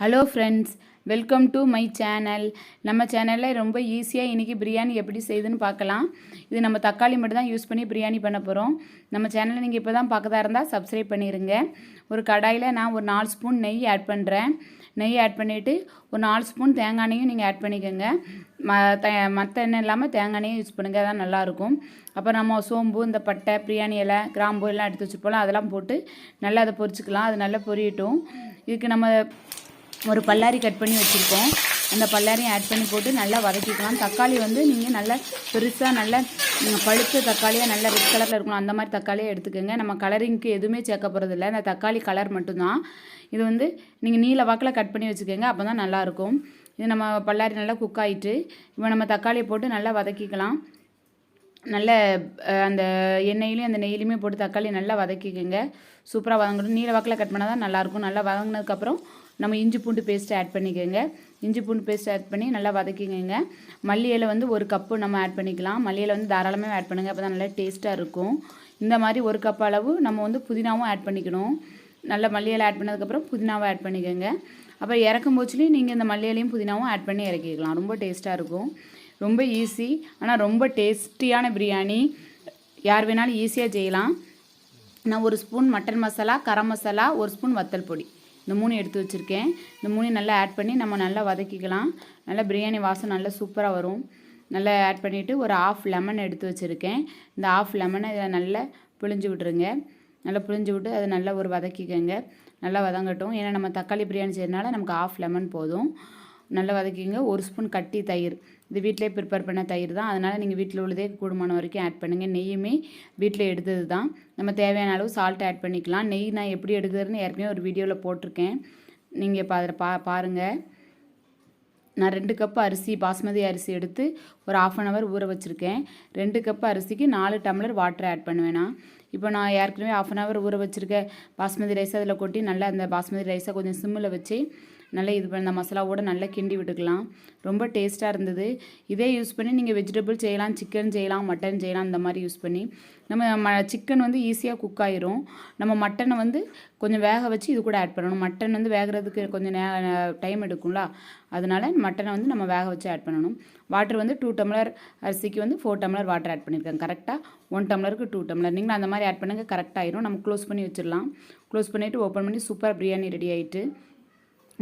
Hello friends welcome to my channel நம்ம சேனலில் ரொம்ப ஈஸியாக இன்றைக்கி பிரியாணி எப்படி செய்யுதுன்னு பார்க்கலாம். இது நம்ம தக்காளி மட்டும் தான் யூஸ் பண்ணி பிரியாணி பண்ண போகிறோம் நம்ம சேனலை நீங்கள் இப்போ தான் பார்க்கதா இருந்தால் சப்ஸ்கிரைப் பண்ணிடுங்க ஒரு கடாயில் நான் ஒரு நாலு ஸ்பூன் நெய் ஆட் பண்ணுறேன் நெய் ஆட் பண்ணிவிட்டு ஒரு நாலு ஸ்பூன் தேங்காய் எண்ணெயும் நீங்கள் ஆட் பண்ணிக்கோங்க. ம த மற்ற எண்ணெய் இல்லாமல் தேங்காய் எண்ணெயும் யூஸ் பண்ணுங்கள் அதான் நல்லாயிருக்கும் அப்புறம் நம்ம சோம்பு இந்த பட்டை பிரியாணி இலை கிராம்பு எல்லாம் எடுத்து வச்சுப்போலாம் அதெல்லாம் போட்டு நல்லா அதை பொரிச்சுக்கலாம். அது நல்லா பொரியட்டும். இதுக்கு நம்ம ஒரு பல்லாரி கட் பண்ணி வச்சுருக்கோம். அந்த பல்லாரியும் ஆட் பண்ணி போட்டு நல்லா வதக்கிக்கலாம். தக்காளி வந்து நீங்கள் நல்லா பெருசாக நல்லா பழுத்த தக்காளியாக நல்லா ரெட் கலரில் இருக்கணும். அந்த மாதிரி தக்காளியை எடுத்துக்கோங்க. நம்ம கலரிங்க்கு எதுவுமே சேர்க்க போகிறதில்ல அந்த தக்காளி கலர் மட்டும்தான். இது வந்து நீங்கள் நீல வாக்கில் கட் பண்ணி வச்சுக்கோங்க. அப்போ தான் நல்லாயிருக்கும் இது நம்ம பல்லாரி நல்லா குக் ஆகிட்டு இப்போ நம்ம தக்காளியை போட்டு நல்லா வதக்கிக்கலாம். நல்ல அந்த எண்ணெயிலையும் அந்த நெய்லையுமே போட்டு தக்காளி நல்லா வதக்கிக்கோங்க. சூப்பராக வதங்கணும். நீல வாக்கில் கட் பண்ணால் தான் நல்லாயிருக்கும் நல்லா வதங்கினதுக்கப்புறம் நம்ம இஞ்சி பூண்டு பேஸ்ட்டு ஆட் பண்ணிக்கோங்க. இஞ்சி பூண்டு பேஸ்ட் ஆட் பண்ணி நல்லா வதக்கிக்கோங்க. மல்லி இலை வந்து ஒரு கப்பு நம்ம ஆட் பண்ணிக்கலாம். மல்லி இலை வந்து தாராளமாக ஆட் பண்ணுங்கள் அப்போ தான் நல்லா டேஸ்ட்டாக இருக்கும். இந்த மாதிரி ஒரு கப் அளவு நம்ம வந்து புதினாவும் ஆட் பண்ணிக்கணும். நல்ல மல்லி இலை ஆட் பண்ணதுக்கப்புறம் புதினாவை ஆட் பண்ணிக்கோங்க. அப்புறம் இறக்கும் போச்சுலேயும் நீங்கள் இந்த மல்லி இலையும் புதினாவும் ஆட் பண்ணி இறக்கிக்கலாம். ரொம்ப டேஸ்ட்டாக இருக்கும். ரொம்ப ஈஸி ஆனால் ரொம்ப டேஸ்டியான பிரியாணி யார் வேணாலும் ஈஸியாக செய்யலாம். நான் ஒரு ஸ்பூன் மட்டன் மசாலா கரம் மசாலா ஒரு ஸ்பூன் வத்தல் பொடி. இந்த மூணு எடுத்து வச்சுருக்கேன். இந்த மூணையும் நல்லா ஆட் பண்ணி நம்ம நல்லா வதக்கிக்கலாம். நல்லா பிரியாணி வாசம் நல்லா சூப்பராக வரும். நல்லா ஆட் பண்ணிவிட்டு ஒரு ஆஃப் லெமன் எடுத்து வச்சுருக்கேன். இந்த ஆஃப் லெமனை இதில் நல்லா புழிஞ்சு விட்ருங்க நல்லா புழிஞ்சு விட்டு அதை நல்லா ஒரு வதக்கிக்கோங்க. நல்லா வதங்கட்டும். ஏன்னா நம்ம தக்காளி பிரியாணி செய்யறதுனால நமக்கு ஆஃப் லெமன் போதும். நல்லா வதக்கிங்க ஒரு ஸ்பூன் கட்டி தயிர். இது வீட்டிலே ப்ரிப்பேர் பண்ண தயிர் தான். அதனால் நீங்கள் வீட்டில் உள்ளதே கூடுமான வரைக்கும் ஆட் பண்ணுங்கள் நெய்யுமே வீட்டில் எடுத்தது தான். நம்ம தேவையான அளவு சால்ட் ஆட் பண்ணிக்கலாம். நெய் நான் எப்படி எடுக்கிறதுன்னு ஏற்கனவே ஒரு வீடியோவில் போட்டிருக்கேன். நீங்கள் இப்போ அதில் பா பாருங்கள் நான் ரெண்டு கப் அரிசி பாஸ்மதி அரிசி எடுத்து ஒரு ஆஃப் அன் ஹவர் ஊற வச்சுருக்கேன். ரெண்டு கப் அரிசிக்கு நாலு டம்ளர் வாட்டர் ஆட் பண்ணுவேன் நான். இப்போ நான் ஏற்கனவே ஆஃப் அன் ஹவர் ஊற வச்சுருக்க பாஸ்மதி ரைஸ் அதில் கொட்டி நல்லா அந்த பாஸ்மதி ரைஸை கொஞ்சம் சிம்மில் வச்சு நல்லா இது பண்ண மசாலாவோட நல்லா கிண்டி விட்டுக்கலாம். ரொம்ப டேஸ்ட்டாக இருந்தது. இதே யூஸ் பண்ணி நீங்கள் வெஜிடபிள் செய்யலாம் சிக்கன் செய்யலாம் மட்டன் செய்யலாம் அந்த மாதிரி யூஸ் பண்ணி நம்ம ம சிக்கன் வந்து ஈஸியாக குக் ஆயிரும். நம்ம மட்டனை வந்து கொஞ்சம் வேக வச்சு இது கூட ஆட் பண்ணணும். மட்டன் வந்து வேகிறதுக்கு கொஞ்சம் நே டைம் எடுக்கும்ல. அதனால மட்டனை வந்து நம்ம வேக வச்சு ஆட் பண்ணணும். வாட்டர் வந்து டூ டம்ளர் அரிசிக்கு வந்து ஃபோர் டம்ளர் வாட்டர் ஆட் பண்ணியிருக்கேன் கரெக்டாக ஒன் டம்ளருக்கு டூ டம்ளர் நீங்கள் அந்த மாதிரி ஆட் பண்ணுங்க கரெக்ட் ஆயிரும். நம்ம க்ளோஸ் பண்ணி வச்சிடலாம். க்ளோஸ் பண்ணிவிட்டு ஓப்பன் பண்ணி சூப்பர் பிரியாணி ரெடி ஆயிட்டு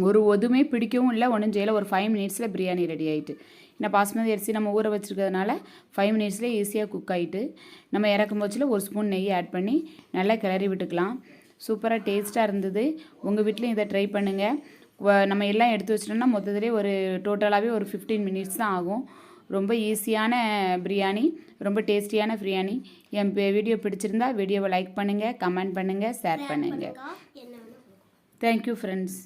ஒரு ஒதுமே பிடிக்கவும் இல்லை ஒன்றும் செய்யலை ஒரு ஃபைவ் மினிட்ஸில் பிரியாணி ரெடி ஆயிட்டு. ஏன்னா பாஸ்மதி அரிசி நம்ம ஊற வச்சுருக்கிறதுனால ஃபைவ் மினிட்ஸ்லேயே ஈஸியாக குக் ஆகிட்டு நம்ம இறக்கும் போச்சில் ஒரு ஸ்பூன் நெய் ஆட் பண்ணி நல்லா கிளறி விட்டுக்கலாம். சூப்பராக டேஸ்ட்டாக இருந்தது. உங்கள் வீட்லேயும் இதை ட்ரை பண்ணுங்கள் நம்ம எல்லாம் எடுத்து வச்சிட்டோம்னா மொத்தத்துலேயே ஒரு டோட்டலாகவே ஒரு ஃபிஃப்டீன் மினிட்ஸ் தான் ஆகும். ரொம்ப ஈஸியான பிரியாணி ரொம்ப டேஸ்டியான பிரியாணி. என் வீடியோ பிடிச்சிருந்தா வீடியோவை லைக் பண்ணுங்கள் கமெண்ட் பண்ணுங்கள் ஷேர் பண்ணுங்கள் தேங்க்யூ ஃப்ரெண்ட்ஸ்